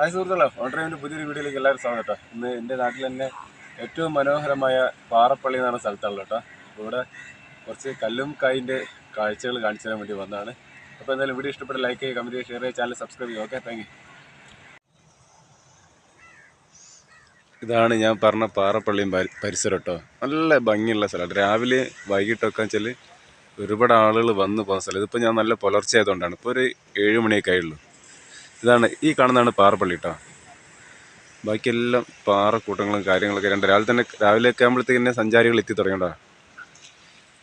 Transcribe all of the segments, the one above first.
Hi സുഹൃത്തുക്കളെ on ഡ്രൈവിന്റെ പുതിയൊരു വീഡിയോയിലേക്ക് എല്ലാവരും സ്വാഗതം കേട്ടോ. ഇന്ന് എന്റെ നാട്ടിൽ തന്നെ ഏറ്റവും മനോഹരമായ പാറപ്പള്ളി എന്ന് പറഞ്ഞ സ്ഥലത്താണല്ലോ കേട്ടോ. അപ്പോൾ ഇവിടെ കുറച്ച് കല്ലും കായിന്റെ കാഴ്ചകൾ കാണിച്ചു തരാൻ വേണ്ടി വന്നതാണ്. അപ്പോൾ എന്തായാലും വീഡിയോ ഇഷ്ടപ്പെട്ട ലൈക്ക് ചെയ്യുക കമന്റ് ചെയ്യുക ഷെയർ ചെയ്യുക ചാനൽ സബ്സ്ക്രൈബ് ചെയ്യുക. ഓക്കെ താങ്ക് ഇതാണ് ഞാൻ പറഞ്ഞ പാറപ്പള്ളിയും പരിസരം കേട്ടോ. നല്ല ഭംഗിയുള്ള സ്ഥലമാണ് രാവിലെ വൈകിട്ടൊക്കെ വെച്ചാൽ ഒരുപാട് ആളുകൾ വന്ന് പോകുന്ന സ്ഥലം. ഇതിപ്പോൾ ഞാൻ നല്ല പുലർച്ചെ ആയതുകൊണ്ടാണ്. ഇപ്പോൾ ഒരു ഏഴ് മണിയൊക്കെ ആയുള്ളൂ. ഇതാണ് ഈ കാണുന്നതാണ് പാറപ്പള്ളി കേട്ടോ ബാക്കിയെല്ലാം പാറക്കൂട്ടങ്ങളും കാര്യങ്ങളൊക്കെ രണ്ട് രാവിലെ തന്നെ രാവിലെ ഒക്കെ ആകുമ്പോഴത്തേക്ക് തന്നെ സഞ്ചാരികൾ എത്തി തുടങ്ങിയട്ടോ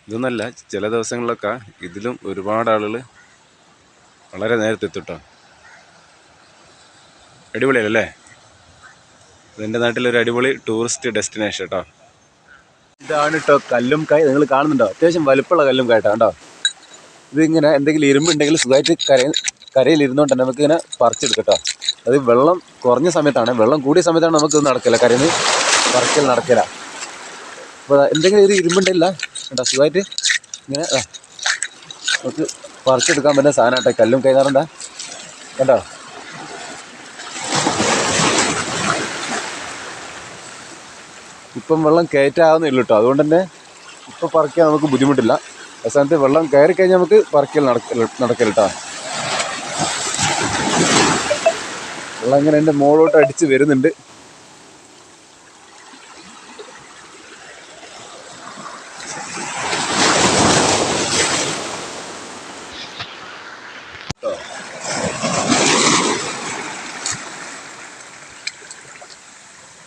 ഇതൊന്നല്ല ചില ദിവസങ്ങളിലൊക്കെ ഇതിലും ഒരുപാട് ആളുകൾ വളരെ നേരത്തെ എത്തിട്ടോ. അടിപൊളിയല്ലേ? ഇതെന്റെ നാട്ടിലൊരു അടിപൊളി ടൂറിസ്റ്റ് ഡെസ്റ്റിനേഷൻ കേട്ടോ ഇതാണ് കേട്ടോ കല്ലും കായ് നിങ്ങൾ കാണുന്നുണ്ടോ? അത്യാവശ്യം വലുപ്പമുള്ള കല്ലും കായട്ടോ കേട്ടോ ഇതിങ്ങനെ എന്തെങ്കിലും ഇരുമ്പുണ്ടെങ്കിൽ സുഖമായിട്ട് കര കരയിൽ ഇരുന്നുകൊണ്ട് തന്നെ നമുക്ക് ഇങ്ങനെ പറിച്ചെടുക്കട്ടോ. അത് വെള്ളം കുറഞ്ഞ സമയത്താണ് വെള്ളം കൂടിയ സമയത്താണ് നമുക്ക് നടക്കില്ല കരയിൽ നിന്ന് പറിക്കൽ നടക്കില്ല അപ്പോൾ എന്തെങ്കിലും ഒരു ഇരുമ്പുണ്ടല്ല കേട്ടോ സുഖമായിട്ട് ഇങ്ങനെ നമുക്ക് പറിച്ചെടുക്കാൻ പറ്റുന്ന സാധനം കേട്ടോ കല്ലും കൈനാറുണ്ടാ കണ്ടോ? ഇപ്പം വെള്ളം കയറ്റാവുന്നേ ഉള്ളൂ കേട്ടോ അതുകൊണ്ട് തന്നെ ഇപ്പം പറിക്കാൻ നമുക്ക് ബുദ്ധിമുട്ടില്ല. അവസാനത്ത് വെള്ളം കയറി കഴിഞ്ഞാൽ നമുക്ക് പറിക്കൽ നടക്കൽ നടക്കൽ കേട്ടോ വെള്ളം ഇങ്ങനെ എന്റെ മോളോട്ട് അടിച്ച് വരുന്നുണ്ട്.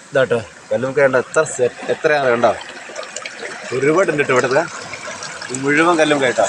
ഇതാട്ടോ കല്ലും വേണ്ട എത്ര എത്രയാണ് വേണ്ട ഒരുപാട് ഉണ്ട് കേട്ടോ ഇവിടുത്തെ മുഴുവൻ കല്ലും കേട്ടോ